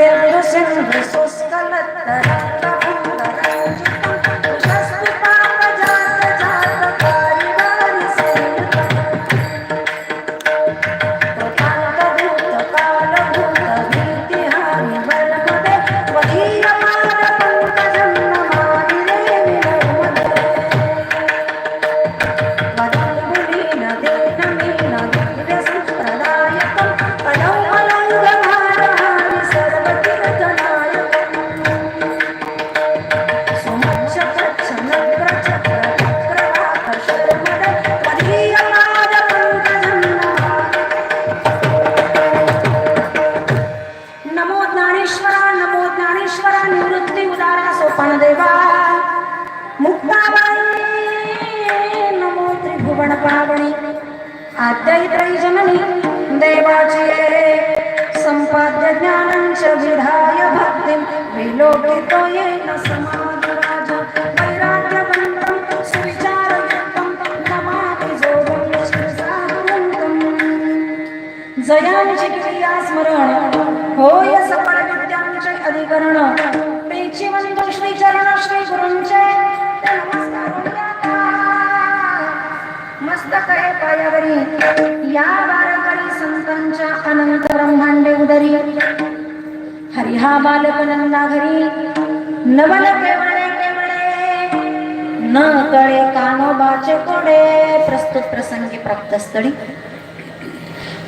del dos en besos calatará. मस्तक पायावरी या बालकरी संतांच्या अनंत ब्रह्मांडे उदरी. हरी हा बालक नंदा घरी. नवल केवळे केवळे. न कळे कानोबाचे कोडे. प्रस्तुत प्रसंगी प्राप्त स्थळी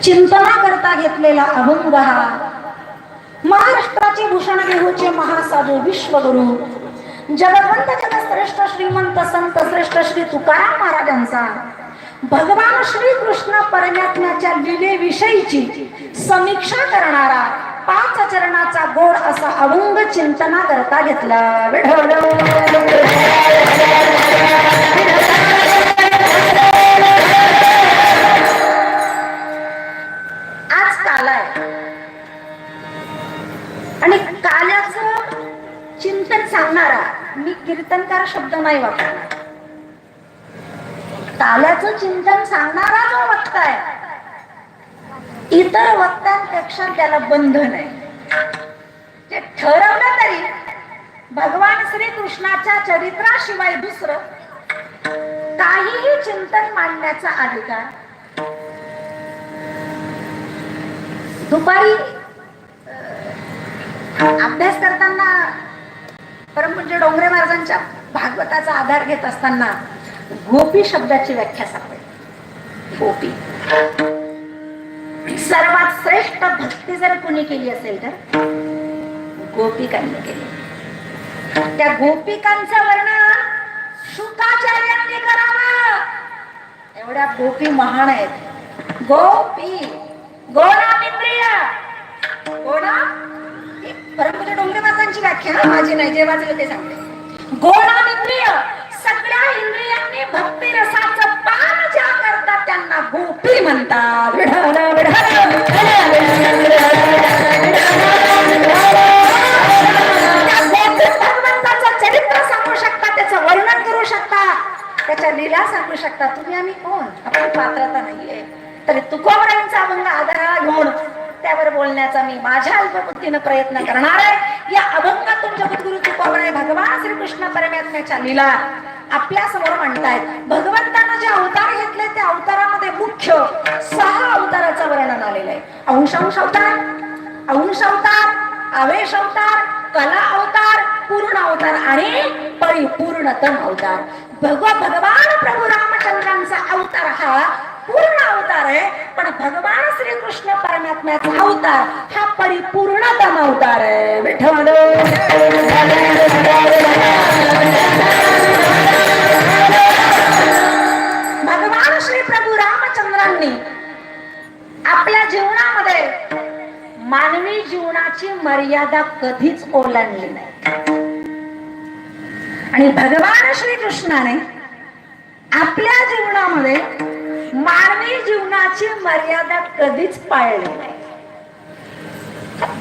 चिंतना करता घेतलेला अभंग हा महाराष्ट्राचे भूषण देहूचे महासाधू विश्वगुरु. जगवंत जगश्रेष्ठ श्रीमंत संत श्रेष्ठ श्री तुकाराम महाराजांचा. भगवान श्री कृष्ण परमात्म्याच्या लिलेविषयीची समीक्षा करणारा पाच चरणाचा गोड असा अभंग चिंतना करता घेतला. आज काल आहे. आणि काल्याचं चिंतन सांगणारा मी कीर्तनकार शब्द नाही वापरणार. काल्याचं चिंतन सांगणारा जो वक्ता आहे इतर वक्त्यांपेक्षा त्याला बंधन आहे ते ठरवलं तरी भगवान श्री कृष्णाच्या चरित्राशिवाय दुसरं काहीही चिंतन मांडण्याचा अधिकार. दुपारी अभ्यास करताना परमपूज्य डोंगरे महाराजांच्या भागवताचा आधार घेत असताना गोपी शब्दाची व्याख्या सापडली. गोपी. सर्वात श्रेष्ठ भक्ती जर कुणी केली असेल तर गोपिकांनी केली. त्या गोपिकांचं वर्णन शुकाचार्यांनी करावं. एवढ्या गोपी महान आहेत. गोपी. गोनामिंद्रिय गोडा परमपूज्य डोंगरे महाराजांची व्याख्या. माझी नाही जे वाचलं ते सांगते. गोनामिंद्रिय सगळ्या इंद्रियांनी भक्ती रसाचं पान ज्या करतात त्यांना गोपी म्हणतात. भगवंताचं चरित्र सांगू शकता त्याचं वर्णन करू शकता त्याच्या लीला सांगू शकता. तुम्ही आम्ही कोण? आपण पात्रता नाहीये. तरी तुकोबरांचा अभंग आधाराला घेऊन त्यावर बोलण्याचा मी माझ्या अल्पबुद्धीनं प्रयत्न करणार आहे. या अभंगातून जगद्गुरु तुकोबराय भगवान श्रीकृष्ण परमात्म्याच्या लीला आपल्यासमोर म्हणतायत. भगवंतानं जे अवतार घेतले त्या अवतारामध्ये मुख्य सहा अवताराचं वर्णन आलेलं आहे अंशांश अवतार अंश अवतार आवेश अवतार कला अवतार पूर्ण अवतार आणि परिपूर्णतम अवतार. भगव भगवान प्रभू रामचंद्रांचा अवतार हा पूर्ण अवतार आहे पण भगवान श्रीकृष्ण परमात्म्याचा अवतार हा परिपूर्णतम अवतार आहे. विठ्ठल! कधीच ओलांडली नाही. आणि भगवान श्रीकृष्णाने आपल्या जीवनामध्ये मानवी जीवनाची मर्यादा कधीच पाळली नाही.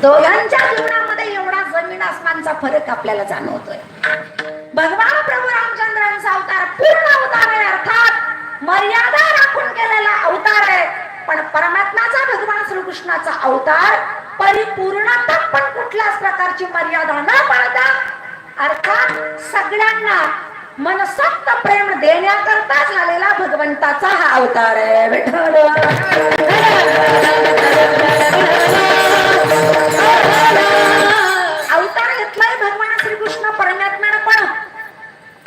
दोघांच्या जीवनामध्ये एवढा जमीन आसमानचा फरक आपल्याला जाणवतोय. भगवान प्रभू रामचंद्रांचा अवतार पूर्ण अवतार आहे अर्थात मर्यादा राखून केलेला अवतार आहे. पण परमात्माचा भगवान श्रीकृष्णाचा अवतार परिपूर्णता पण कुठल्याच प्रकारची मर्यादा न पाळता अर्थात सगळ्यांना मनसक्त प्रेम देण्याकरता झालेला भगवंताचा हा अवतार आहे. विठ्ठल अवतार घेतलाय भगवान श्रीकृष्ण परमात्म्याने पण.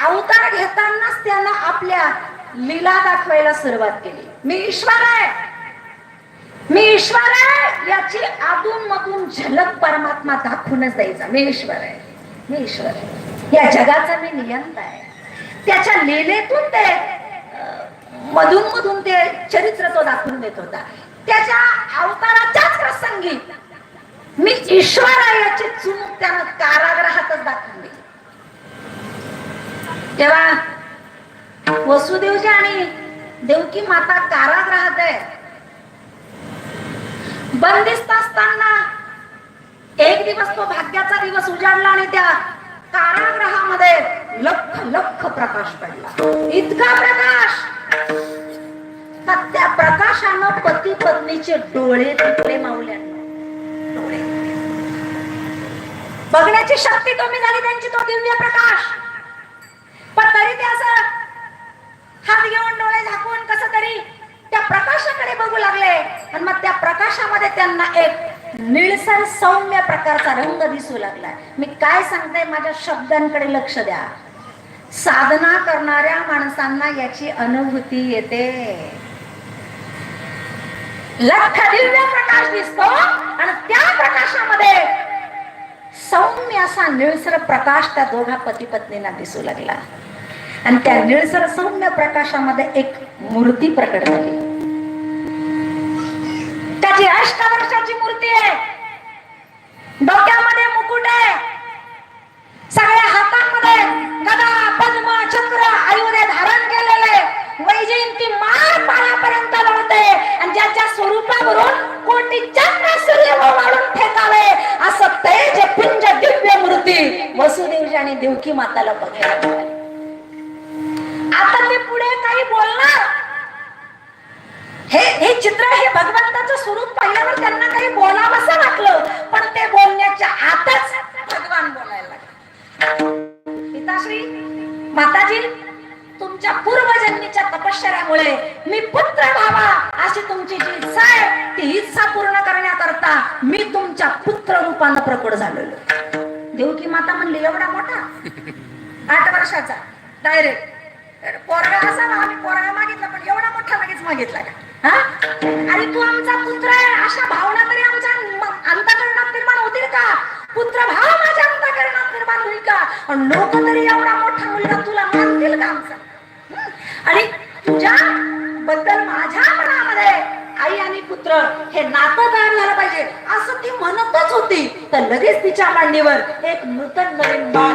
अवतार घेतानाच त्यानं आपल्या लीला दाखवायला सुरुवात केली. मी ईश्वर आहे. मी ईश्वर आहे याची आतून मधून झलक परमात्मा दाखवूनच द्यायचा. मी ईश्वर आहे. मी ईश्वर आहे. या जगाचा मी नियंत आहे. त्याच्या लीलेतून ते मधून मधून ते चरित्र तो दाखवून देत होता. त्याच्या अवताराच्याच प्रसंगी मी ईश्वर आहे याची चुणूक त्यानं कारागृहातच दाखवून दिली. तेव्हा वसुदेवजी आणि देवकी माता कारागृहात आहे बंदिस्त असताना एक दिवस तो भाग्याचा दिवस उजाडला आणि त्या कारागृहामध्ये लख लख प्रकाश पडला. इतका प्रकाश! त्या प्रकाशानं पती पत्नीचे डोळे तुटले मावल्यांना डोळे. बघण्याची शक्ती कमी झाली त्यांची तो दिव्य प्रकाश. पण तरी ते असं हात घेऊन डोळे झाकून कस तरी त्या प्रकाशाकडे बघू लागले. आणि मग त्या प्रकाशामध्ये त्यांना एक निळसर सौम्य प्रकारचा रंग दिसू लागला. मी काय सांगते? माझ्या शब्दांकडे लक्ष द्या. साधना करणाऱ्या माणसांना याची अनुभूती येते. लख दिव्य प्रकाश दिसतो आणि त्या प्रकाशामध्ये सौम्य असा निळसर प्रकाश त्या दोघा पती पत्नींना दिसू लागला. आणि त्या निळसर सौम्य प्रकाशामध्ये एक मूर्ती प्रकट झाली. त्याची अष्टवर्षाची मूर्ती आहे. डोक्यामध्ये मुकुट आहे. सगळ्या हातांमध्ये गदा पद्म चक्र आयुधे धारण केलेले वैजयंती मार पाण्यापर्यंत लावते आणि ज्याच्या स्वरूपावरून कोटी चक्र सूर्य वाढून फेकावे. असं तेज पिंज दिव्य मूर्ती वसुदेवजी आणि देवकी माताला बघायला आता ते पुढे काही बोलणार हे हे चित्र हे भगवंताचं स्वरूप पाहिल्यावर त्यांना काही बोलावंसं वाटलं पण ते बोलण्याच्या आतच भगवान बोलायला लागले. पिताश्री माताजी तुमच्या पूर्वजन्मीच्या तपश्चर्यामुळे मी पुत्र व्हावा अशी तुमची जी इच्छा आहे ती इच्छा पूर्ण करण्याकरता मी तुमच्या पुत्र रूपानं प्रकट झालेलो. देवकी माता म्हणली एवढा मोठा? आठ वर्षाचा. डायरेक्ट पोरगा असा आम्ही पोरगा मागितला पण एवढा मोठा लगेच मागितला का? आणि तू आमचा पुत्र आहे अशा भावना तरी आमच्या अंतकरणात निर्माण होतील का? पुत्र भाव माझ्या अंतकरणात निर्माण होईल का? लोक तरी एवढा मोठा मुलगा तुला मानतील का आमचा? आणि तुझ्या बद्दल माझ्या मनामध्ये आई आणि पुत्र हे नातं तयार झालं पाहिजे. असं ती म्हणतच होती. तर लगेच तिच्या मांडीवर एक नूतन नवीन बाळ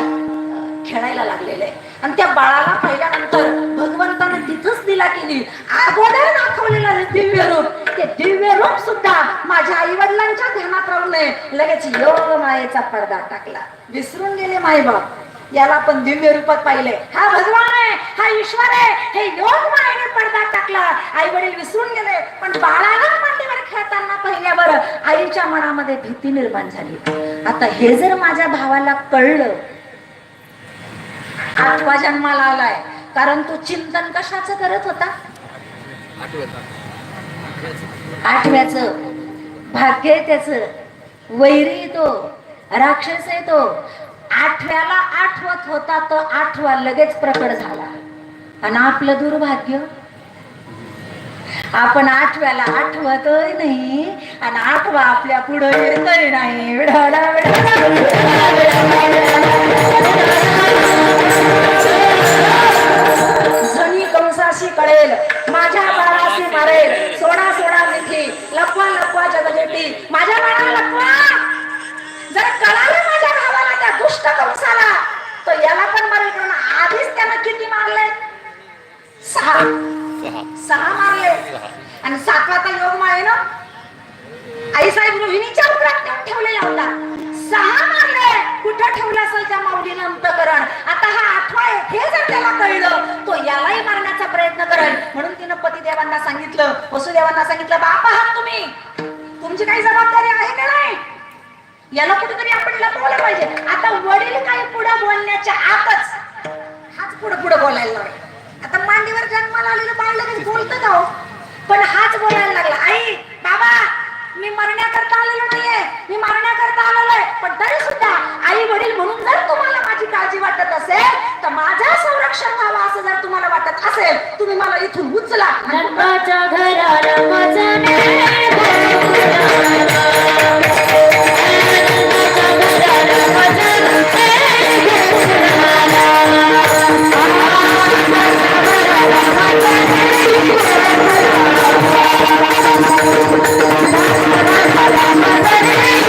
खेळायला लागलेलं आहे. आणि त्या बाळाला पाहिल्यानंतर भगवंताने तिथंच दिला केली. अगोदर दाखवलेला दिव्य रूप. ते दिव्य रूप सुद्धा माझ्या आई वडिलांच्या ध्यानात राहू नये. लगेच योग मायेचा पडदा टाकला. विसरून गेले मायबाप. याला आपण दिव्य रूपात पाहिले. हा भगवान आहे हा ईश्वर आहे. हे योग मायेने पडदा टाकला. आई वडील विसरून गेले. पण बाळाला मांडीवर खेळताना पाहिल्यावर आईच्या मनामध्ये भीती निर्माण झाली. आता हे जर माझ्या भावाला कळलं आठवा जन्माला आलाय कारण तो चिंतन कशाचं करत होता आठव्याच भाग्य आहे त्याच वैरी तो राक्षस आहे तो आठव्याला आठवत होता तो आठवा लगेच प्रकट झाला आणि आपलं दुर्भाग्य आपण आठव्याला आठवतही नाही आणि आठवा आपल्या पुढे येतही नाही कळेल. माझ्या बाळाशी मारेल. सोडा सोडा मिठी. लपवा लपवा जगजेटी माझ्या बाळाला लपवा. जर कळालं माझ्या भावाला त्या दुष्ट कंसाला तर याला पण मारेल. कारण आधीच त्यानं किती मारले? सहा. सहा. मारले. आणि सातवा तर योग माळे ना? आई साहेब रोहिणीच्या नेऊन ठेवलेला होता. सहा मारले. कुठं ठेवलं असेल त्या माऊलीनं अंतकरण? आता हा आठवा आहे. हे जर त्याला कळलं तो यालाही मारण्याचा प्रयत्न करेल. म्हणून तिनं पतिदेवांना सांगितलं. वसुदेवांना सांगितलं बाप आहात तुम्ही. तुमची काही जबाबदारी आहे का नाही? याला कुठेतरी आपण लपवलं पाहिजे. आता वडील काही पुढे बोलण्याच्या आतच हाच पुढे पुढे बोलायला लागला. आता मांडीवर जन्माला आलेलं बाळ लगेच बोलत का हो? पण हाच बोलायला लागला. आई मी मरण्याकरता आलेलो नाहीये. मी मारण्याकरता आलेलो आहे. पण तरी सुद्धा आई वडील म्हणून जर तुम्हाला माझी काळजी वाटत असेल तर माझं संरक्षण व्हावं असं जर तुम्हाला वाटत असेल तुम्ही मला इथून उचला. आणि नरकाच्या घराला Come on, baby.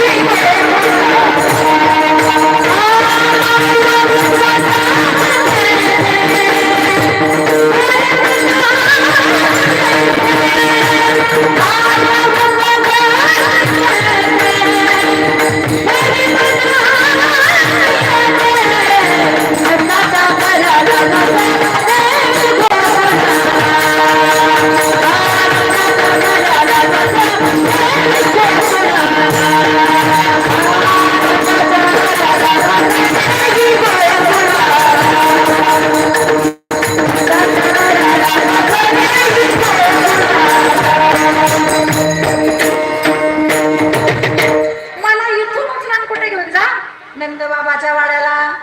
बाळाला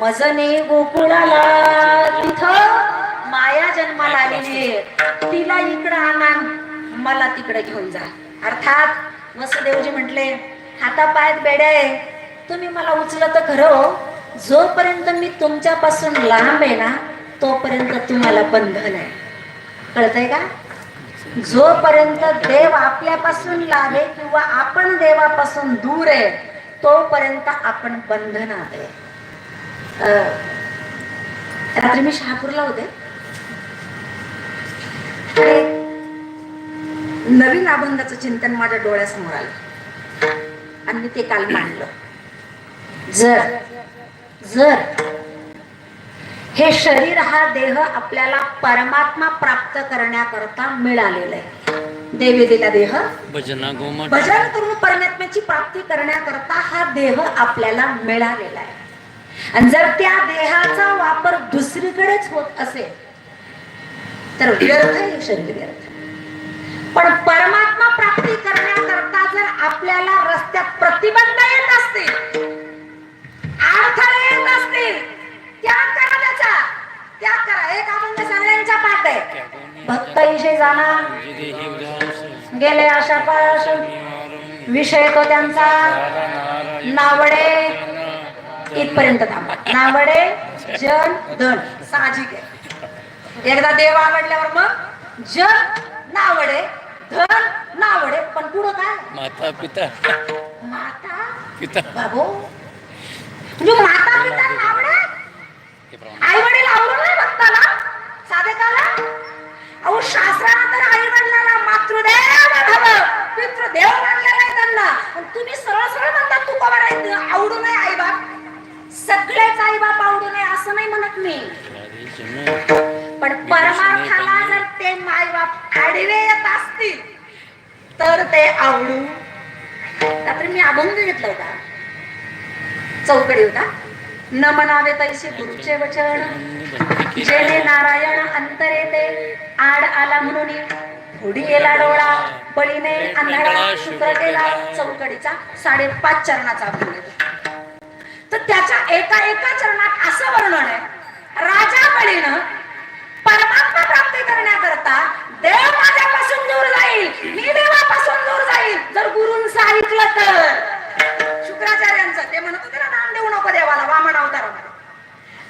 मजने गोकुळाला. तिथं माया जन्माला आलेली तिला इकडं आणा मला तिकडे घेऊन जा. अर्थात वसुदेवजी म्हटले हातापायात बेड्या आहे. तुम्ही मला उचलत तर खरं हो. जोपर्यंत मी तुमच्यापासून लांब आहे ना तोपर्यंत तुम्हाला बंधन आहे. कळतंय का? जोपर्यंत देव आपल्यापासून लांब आहे किंवा आपण देवापासून दूर आहे तोपर्यंत आपण बंधनात आहे रात्री मी शहापूरला होते. नवीन अभंगाचं चिंतन माझ्या डोळ्यासमोर आलं. आणि मी ते काल मांडलं. जर जर हे शरीर हा देह आपल्याला परमात्मा प्राप्त करण्याकरता मिळालेला आहे. देवी दिला देह. भजना गोमट. भजन करून परमात्म्याची प्राप्ती करण्याकरता हा देह आपल्याला मिळालेला आहे. आणि जर त्या देहाचा वापर दुसरीकडेच होत असेल तर व्यर्थ हे शरीर व्यर्थ. पण परमात्मा प्राप्ती करण्याकरता जर आपल्याला रस्त्यात प्रतिबंध येत असतील अडथळे येत असतील करा त्याचा त्याग करा. एक अभंग सगळ्यांचा पाठ आहे. भक्त विषय जाणार. गेले आशा पाश विषय तो त्यांचा. नावडे इथपर्यंत थांबा. नावडे जन धन साहजिक आहे. एकदा देव आवडल्यावर मग जन नावडे धन नावडे. पण पुढं काय? माता पिता. माता? पिता. बाबू. म्हणजे माता पिता नावडे? आई वडील आवडून नाही भक्ताला तुम्ही सरळ सरळ म्हणतात तू कवर आवडू नये आई बाप सगळेच आई बाप आवडू नये असं नाही म्हणत मी. पण परमार्थाला जर ते माय बाप आडवे येत असतील तर ते आवडू. रात्री मी अभंग घेतला होता. चौकडी होता. न म्हणावे तैसे गुरुचे वचन. जेणे नारायण अंतरे ते आड आला म्हणून थोडी गेला डोळा बळीने आंधळा शुक्र केला चौकडीचा साडेपाच चरणाचा. तर त्याच्या एका एका चरणात असं वर्णन आहे राजा बळीनं परमात्मा प्राप्ती करण्याकरता देव माझ्यापासून दूर जाईल मी देवापासून दूर जाईल जर गुरुंचं ऐकलं तर. शुक्राचार्यांचं ते म्हणत होते ना नाम देऊ नको देवाला वामन अवतारामध्ये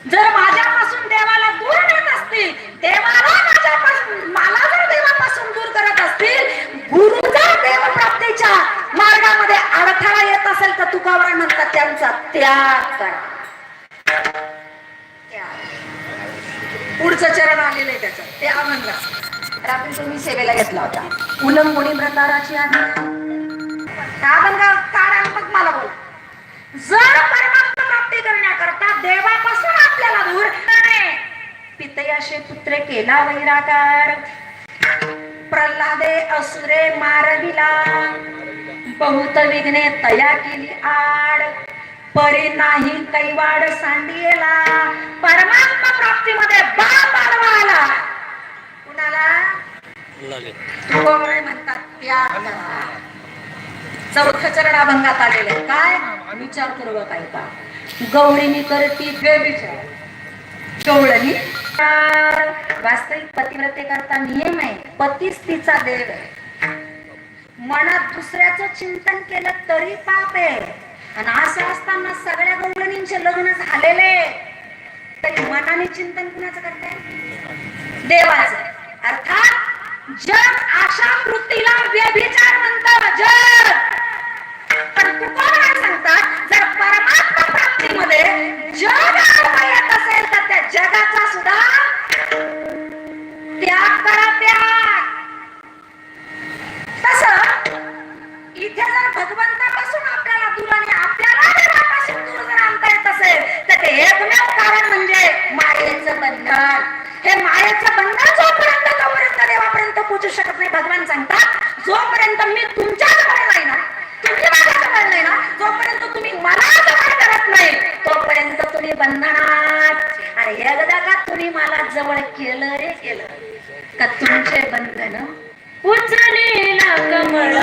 जर माझ्यापासून देवाला दूर नेत असतील देवाला माझ्यापासून मला जर देवापासून दूर करत असतील गुरु जर देव प्राप्तीच्या मार्गामध्ये अडथळा येत असेल तर तुकावर म्हणतात त्यांचा त्याग करा. पुढचं चरण आलेलं आहे त्याचं. ते अभंग रात्री तुम्ही सेवेला घेतला होता. उलंबुणी प्रकाराची आहे हा अभंग काढा मग मला बोला. जर प्राप्ती करण्याकरता देवापासून आपल्याला दूर पितयाशे पुत्रे केला वैराकार. प्रल्हादे असुरे मारविला. बहुत विघ्ने तया केली आड. परी नाही कैवाड सांडियेला. परमात्मा प्राप्तीमध्ये आडवा आला कुणाला? म्हणतात त्याग करा. चौथं चरण अभंगात आलेलं काय? विचारपूर्वक ऐका गवळीनी करती व्यभिचार गवळणी. वास्तविक पतिव्रते करता नियम आहे पतीच तिचा देव आहे. मनात दुसऱ्याचं चिंतन केलं तरी पाप आहे. आणि असं असताना सगळ्या गवळणींचे लग्न झालेले तरी मनाने चिंतन कुणाचं करते देवाचं. अर्थात जग अशा कृतीला व्यभिचार म्हणतात जग. पण तुकाराम सांगतात जर परमात्मा प्राप्तीमध्ये जग येत असेल तर त्या जगाचा सुद्धा त्याग करा त्याग. तस इथे जर भगवंतापासून आपल्याला दूर आणि आपल्याला देवापासून दूर जर आणता येत असेल तर ते एकमेव कारण म्हणजे मायेचं बंधन. हे मायेचं बंधन जोपर्यंत तोपर्यंत देवापर्यंत पोहोचू शकत नाही. भगवान सांगतात जोपर्यंत मी तुमच्या जवळ नाही ना तुम्ही माझ्या जवळ नाही ना जोपर्यंत तुम्ही मला जवळ करत नाही तोपर्यंत तुम्ही बंधनात आणि एकदा का तुम्ही मला जवळ केलं रे केलं. का तुमचे बंधन उचलेला कमळ?